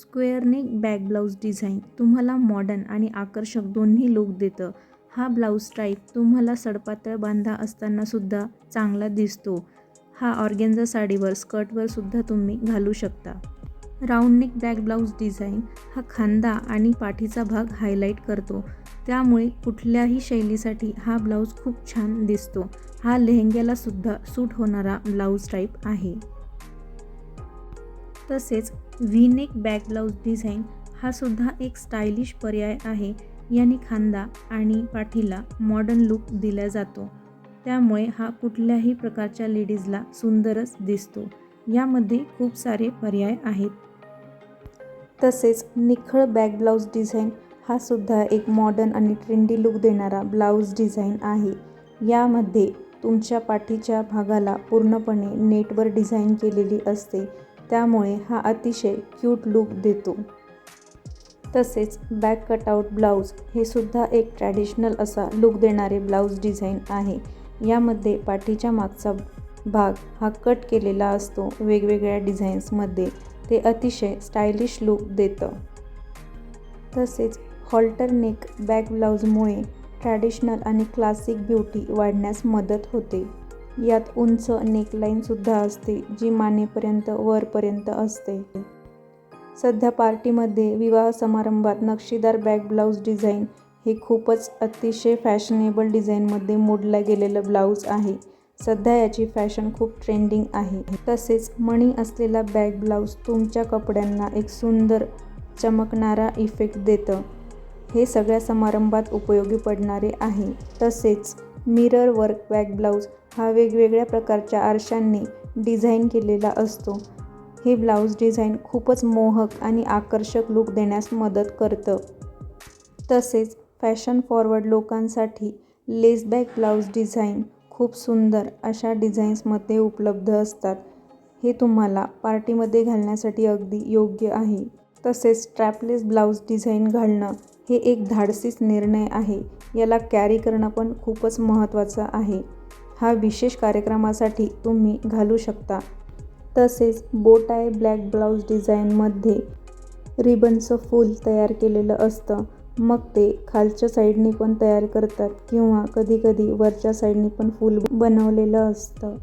Square neck back blouse design. तुम्हाला modern आणि आकर्षक दोन्ही लुक देतं. हा ब्लाऊज टाईप तुम्हाला सडपातळ बांधा असतानासुद्धा चांगला दिसतो. हा ऑर्गेन्झा साडीवर स्कर्टवर सुद्धा तुम्ही घालू शकता. Round neck back blouse design हा खांदा आणि पाठीचा भाग हायलाईट करतो. त्यामुळे कुठल्याही शैलीसाठी हा ब्लाऊज खूप छान दिसतो. हा लेहंग्याला सुद्धा सूट होणारा ब्लाऊज टाईप आहे. तसेच व्हीनेक बॅक ब्लाऊज डिझाईन हा सुद्धा एक स्टायलिश पर्याय आहे. याने खांदा आणि पाठीला मॉडर्न लुक दिला जातो. त्यामुळे हा कुठल्याही प्रकारच्या लेडीजला सुंदरच दिसतो. यामध्ये खूप सारे पर्याय आहेत. तसेच निखळ बॅक ब्लाऊज डिझाईन हा सुद्धा एक मॉडर्न आणि ट्रेंडी लुक देणारा ब्लाऊज डिझाईन आहे. यामध्ये तुमच्या पाठीच्या भागाला पूर्णपणे नेटवर डिझाईन केलेली असते. त्यामुळे हा अतिशय क्यूट लुक देतो. तसेच बॅक कटआउट ब्लाऊज हे सुद्धा एक ट्रॅडिशनल असा लुक देणारे ब्लाऊज डिझाईन आहे. यामध्ये पाठीच्या मागचा भाग हा कट केलेला असतो. वेगवेगळ्या डिझाईन्समध्ये ते अतिशय स्टायलिश लुक देतं. तसेच हॉल्टर नेक बॅक ब्लाऊजमुळे ट्रॅडिशनल आणि क्लासिक ब्युटी वाढण्यास मदत होते. यात उंच नेकलाईनसुद्धा असते जी मानेपर्यंत वरपर्यंत असते. सध्या पार्टीमध्ये विवाह समारंभात नक्षीदार बॅक ब्लाऊज डिझाईन हे खूपच अतिशय फॅशनेबल डिझाईनमध्ये मोडलं गेलेलं ब्लाऊज आहे. सध्या याची फॅशन खूप ट्रेंडिंग आहे. तसेच मणी असलेला बॅक ब्लाऊज तुमच्या कपड्यांना एक सुंदर चमकणारा इफेक्ट देतं. हे सगळ्या समारंभात उपयोगी पडणारे आहे. तसेच मिरर वर्क बॅक ब्लाऊज हा वेगवेगळ्या प्रकारच्या आरशांनी डिझाईन केलेला असतो. हे ब्लाऊज डिझाईन खूपच मोहक आणि आकर्षक लुक देण्यास मदत करतं. तसेच फॅशन फॉरवर्ड लोकांसाठी लेसबॅक ब्लाऊज डिझाईन खूप सुंदर अशा डिझाईन्समध्ये उपलब्ध असतात. हे तुम्हाला पार्टीमध्ये घालण्यासाठी अगदी योग्य आहे. तसेच स्ट्रॅपलेस ब्लाऊज डिझाईन घालणं हे एक धाडसीच निर्णय आहे. याला कॅरी करणं पण खूपच महत्त्वाचं आहे. हा विशेष कार्यक्रमासाठी तुम्ही घालू शकता. तसेच बोटाय ब्लॅक ब्लाऊज डिझाईनमध्ये रिबनचं फूल तयार केलेलं असतं. मग ते खालच्या साईडने पण तयार करतात किंवा कधीकधी वरच्या साईडने पण फूल बनवलेलं असतं.